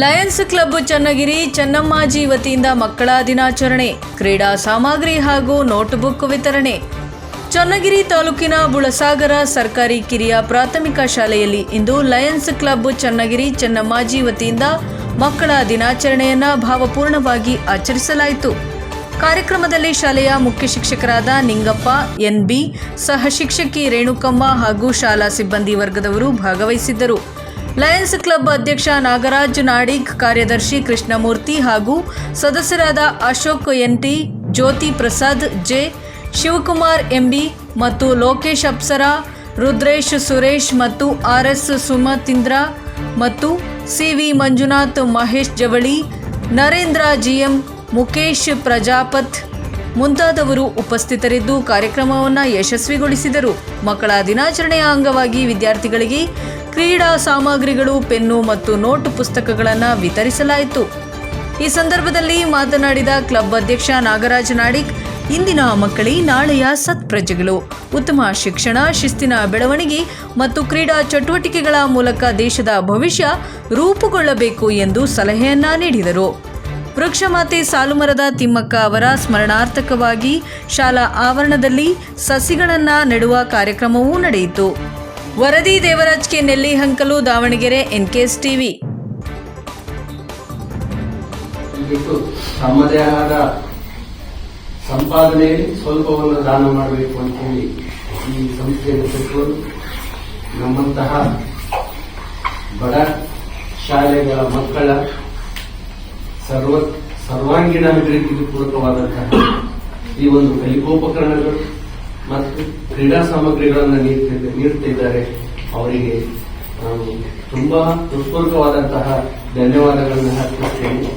Lions club Channagiri Channammaji ವತಿಯಿಂದ ಮಕ್ಕಳ ದಿನಾಚರಣೆ, ಕ್ರೀಡಾ ಸಾಮಗ್ರಿ ಹಾಗೂ ನೋಟ್ಬುಕ್ ವಿತರಣೆ. ಚನ್ನಗಿರಿ ತಾಲೂಕಿನ ಬುಳಸಾಗರ ಸರ್ಕಾರಿ ಕಿರಿಯ ಪ್ರಾಥಮಿಕ ಶಾಲೆಯಲ್ಲಿ ಇಂದು ಲಯನ್ಸ್ ಕ್ಲಬ್ ಚನ್ನಗಿರಿ ಚನ್ನಮ್ಮಾಜಿ ವತಿಯಿಂದ ಮಕ್ಕಳ ದಿನಾಚರಣೆಯನ್ನ ಭಾವಪೂರ್ಣವಾಗಿ ಆಚರಿಸಲಾಯಿತು. ಕಾರ್ಯಕ್ರಮದಲ್ಲಿ ಶಾಲೆಯ ಮುಖ್ಯ ಶಿಕ್ಷಕರಾದ ನಿಂಗಪ್ಪ ಎನ್ಬಿ ಸಹ ಶಿಕ್ಷಕಿ ರೇಣುಕಮ್ಮ ಹಾಗೂ ಶಾಲಾ ಸಿಬ್ಬಂದಿ ವರ್ಗದವರು ಭಾಗವಹಿಸಿದ್ದರು. ಲಯನ್ಸ್ ಕ್ಲಬ್ ಅಧ್ಯಕ್ಷ ನಾಗರಾಜ್ ನಾಡಿಗ್, ಕಾರ್ಯದರ್ಶಿ ಕೃಷ್ಣಮೂರ್ತಿ ಹಾಗೂ ಸದಸ್ಯರಾದ Ashok NT, Jyothi Prasad J, Shivakumar MB ಮತ್ತು ಲೋಕೇಶ್ ಅಪ್ಸರ, ರುದ್ರೇಶ್ ಸುರೇಶ್ ಮತ್ತು ಆರ್ ಎಸ್ ಸುಮತೀಂದ್ರ ಮತ್ತು ಸಿ ವಿ ಮಂಜುನಾಥ್, ಮಹೇಶ್ ಜವಳಿ, ನರೇಂದ್ರ ಜಿಎಂ ಮುಖೇಶ್ ಪ್ರಜಾಪತ್ ಮುಂತಾದವರು ಉಪಸ್ಥಿತರಿದ್ದು ಕಾರ್ಯಕ್ರಮವನ್ನು ಯಶಸ್ವಿಗೊಳಿಸಿದರು. ಮಕ್ಕಳ ದಿನಾಚರಣೆಯ ಅಂಗವಾಗಿ ವಿದ್ಯಾರ್ಥಿಗಳಿಗೆ ಕ್ರೀಡಾ ಸಾಮಗ್ರಿಗಳು, ಪೆನ್ನು ಮತ್ತು ನೋಟ್ ಪುಸ್ತಕಗಳನ್ನು ವಿತರಿಸಲಾಯಿತು. ಈ ಸಂದರ್ಭದಲ್ಲಿ ಮಾತನಾಡಿದ ಕ್ಲಬ್ ಅಧ್ಯಕ್ಷ ನಾಗರಾಜ್ ನಾಡಿಕ್ ಇಂದಿನ ಮಕ್ಕಳೇ ನಾಳೆಯ ಸತ್ಪ್ರಜೆಗಳು. ಉತ್ತಮ ಶಿಕ್ಷಣ, ಶಿಸ್ತಿನ ಬೆಳವಣಿಗೆ ಮತ್ತು ಕ್ರೀಡಾ ಚಟುವಟಿಕೆಗಳ ಮೂಲಕ ದೇಶದ ಭವಿಷ್ಯ ರೂಪುಗೊಳ್ಳಬೇಕು ಎಂದು ಸಲಹೆಯನ್ನ ನೀಡಿದರು. ವೃಕ್ಷಮಾತೆ ಸಾಲುಮರದ ತಿಮ್ಮಕ್ಕ ಅವರ ಸ್ಮರಣಾರ್ಥಕವಾಗಿ ಶಾಲಾ ಆವರಣದಲ್ಲಿ ಸಸಿಗಳನ್ನು ನೆಡುವ ಕಾರ್ಯಕ್ರಮವೂ ನಡೆಯಿತು. ವರದಿ Devaraj K Nellihankalu Davanagere NKS TV. ತಮ್ಮದೇ ಆದ ಸಂಪಾದನೆಯಲ್ಲಿ ಸ್ವಲ್ಪವನ್ನು ದಾನ ಮಾಡಬೇಕು ಅಂತೇಳಿ ಈ ಸಂಸ್ಥೆಯನ್ನು ನಮ್ಮಂತಹ ಬಡ ಶಾಲೆಗಳ ಮಕ್ಕಳ ಸರ್ವ, ಸರ್ವಾಂಗೀಣ ಅಭಿವೃದ್ಧಿಗೆ ಪೂರಕವಾದಂತಹ ಈ ಒಂದು ಕಲಿಕೋಪಕರಣಗಳು ಮತ್ತು ಕ್ರೀಡಾ ಸಾಮಗ್ರಿಗಳನ್ನು ನೀಡುತ್ತಿದ್ದಾರೆ ಅವರಿಗೆ ತುಂಬಾ ಹೃತ್ಪೂರ್ವಕವಾದಂತಹ ಧನ್ಯವಾದಗಳನ್ನು